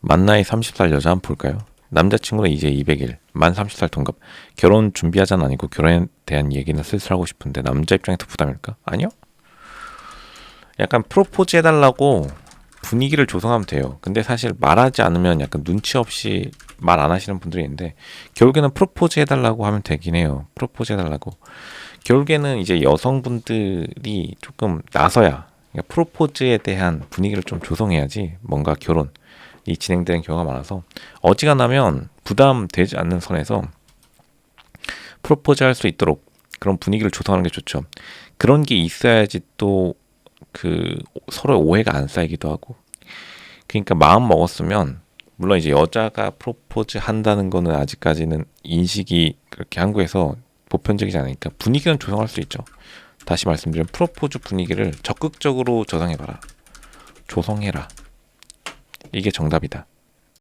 만 나이 30살 여자 한번 볼까요? 남자친구는 이제 200일, 만 30살 동갑. 결혼 준비하자는 아니고 결혼에 대한 얘기는 슬슬 하고 싶은데 남자 입장에서 부담일까? 아니요. 약간 프로포즈 해달라고 분위기를 조성하면 돼요. 근데 사실 말하지 않으면 약간 눈치 없이 말 안 하시는 분들이 있는데 결국에는 프로포즈 해달라고 하면 되긴 해요. 프로포즈 해달라고. 결국에는 이제 여성분들이 조금 나서야 그러니까 프로포즈에 대한 분위기를 좀 조성해야지 뭔가 결혼 이 진행되는 경우가 많아서 어지간하면 부담되지 않는 선에서 프로포즈 할 수 있도록 그런 분위기를 조성하는 게 좋죠. 그런 게 있어야지 또 그 서로 오해가 안 쌓이기도 하고. 그러니까 마음 먹었으면 물론 이제 여자가 프로포즈 한다는 거는 아직까지는 인식이 그렇게 한국에서 보편적이지 않으니까 분위기는 조성할 수 있죠. 다시 말씀드리면 프로포즈 분위기를 적극적으로 조성해봐라. 조성해라. 이게 정답이다.